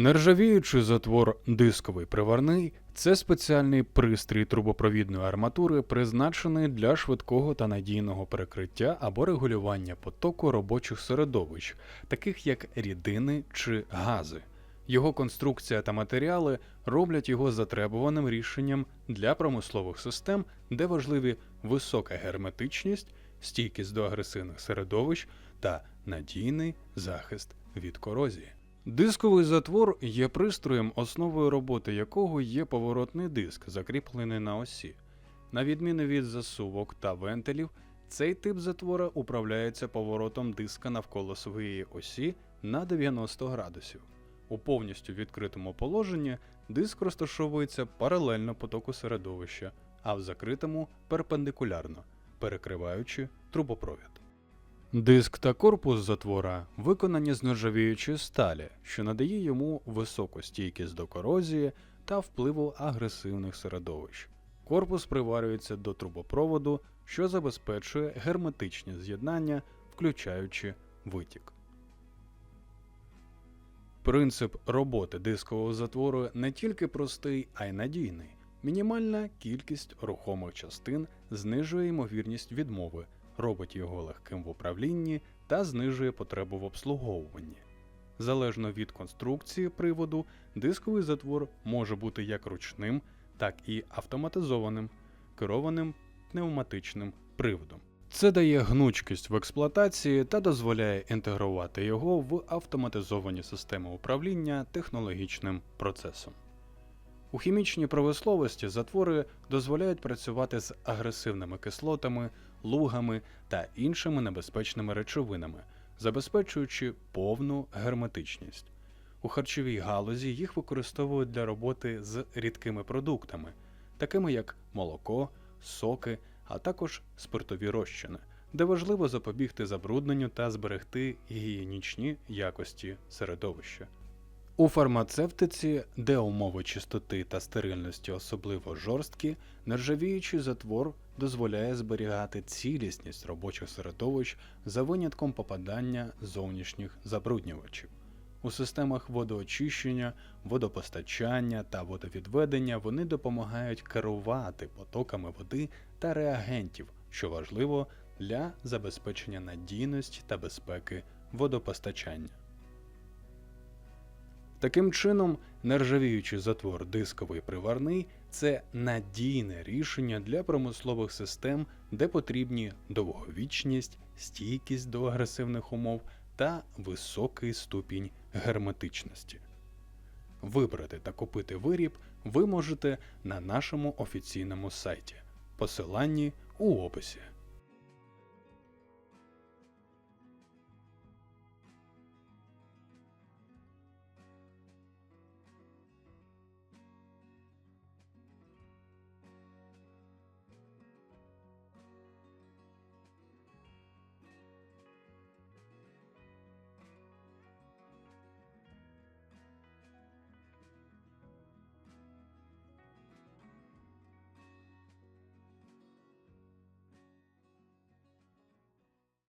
Нержавіючий затвор дисковий приварний це спеціальний пристрій трубопровідної арматури, призначений для швидкого та надійного перекриття або регулювання потоку робочих середовищ, таких як рідини чи гази. Його конструкція та матеріали роблять його затребуваним рішенням для промислових систем, де важливі висока герметичність, стійкість до агресивних середовищ та надійний захист від корозії. Дисковий затвор є пристроєм, основою роботи якого є поворотний диск, закріплений на осі. На відміну від засувок та вентилів, цей тип затвора управляється поворотом диска навколо своєї осі на 90 градусів. У повністю відкритому положенні диск розташовується паралельно потоку середовища, а в закритому перпендикулярно, перекриваючи трубопровід. Диск та корпус затвора виконані з нержавіючої сталі, що надає йому високу стійкість до корозії та впливу агресивних середовищ. Корпус приварюється до трубопроводу, що забезпечує герметичні з'єднання, включаючи витік. Принцип роботи дискового затвору не тільки простий, а й надійний. Мінімальна кількість рухомих частин знижує ймовірність відмови, робить його легким в управлінні та знижує потребу в обслуговуванні. Залежно від конструкції приводу, дисковий затвор може бути як ручним, так і автоматизованим, керованим пневматичним приводом. Це дає гнучкість в експлуатації та дозволяє інтегрувати його в автоматизовані системи управління технологічним процесом. У хімічній промисловості затвори дозволяють працювати з агресивними кислотами, лугами та іншими небезпечними речовинами, забезпечуючи повну герметичність. У харчовій галузі їх використовують для роботи з рідкими продуктами, такими як молоко, соки, а також спиртові розчини, де важливо запобігти забрудненню та зберегти гігієнічні якості середовища. У фармацевтиці, де умови чистоти та стерильності особливо жорсткі, нержавіючий затвор дозволяє зберігати цілісність робочих середовищ за винятком попадання зовнішніх забруднювачів. У системах водоочищення, водопостачання та водовідведення вони допомагають керувати потоками води та реагентів, що важливо для забезпечення надійності та безпеки водопостачання. Таким чином, нержавіючий затвор дисковий приварний це надійне рішення для промислових систем, де потрібні довговічність, стійкість до агресивних умов та високий ступінь герметичності. Вибрати та купити виріб ви можете на нашому офіційному сайті. Посиланні у описі.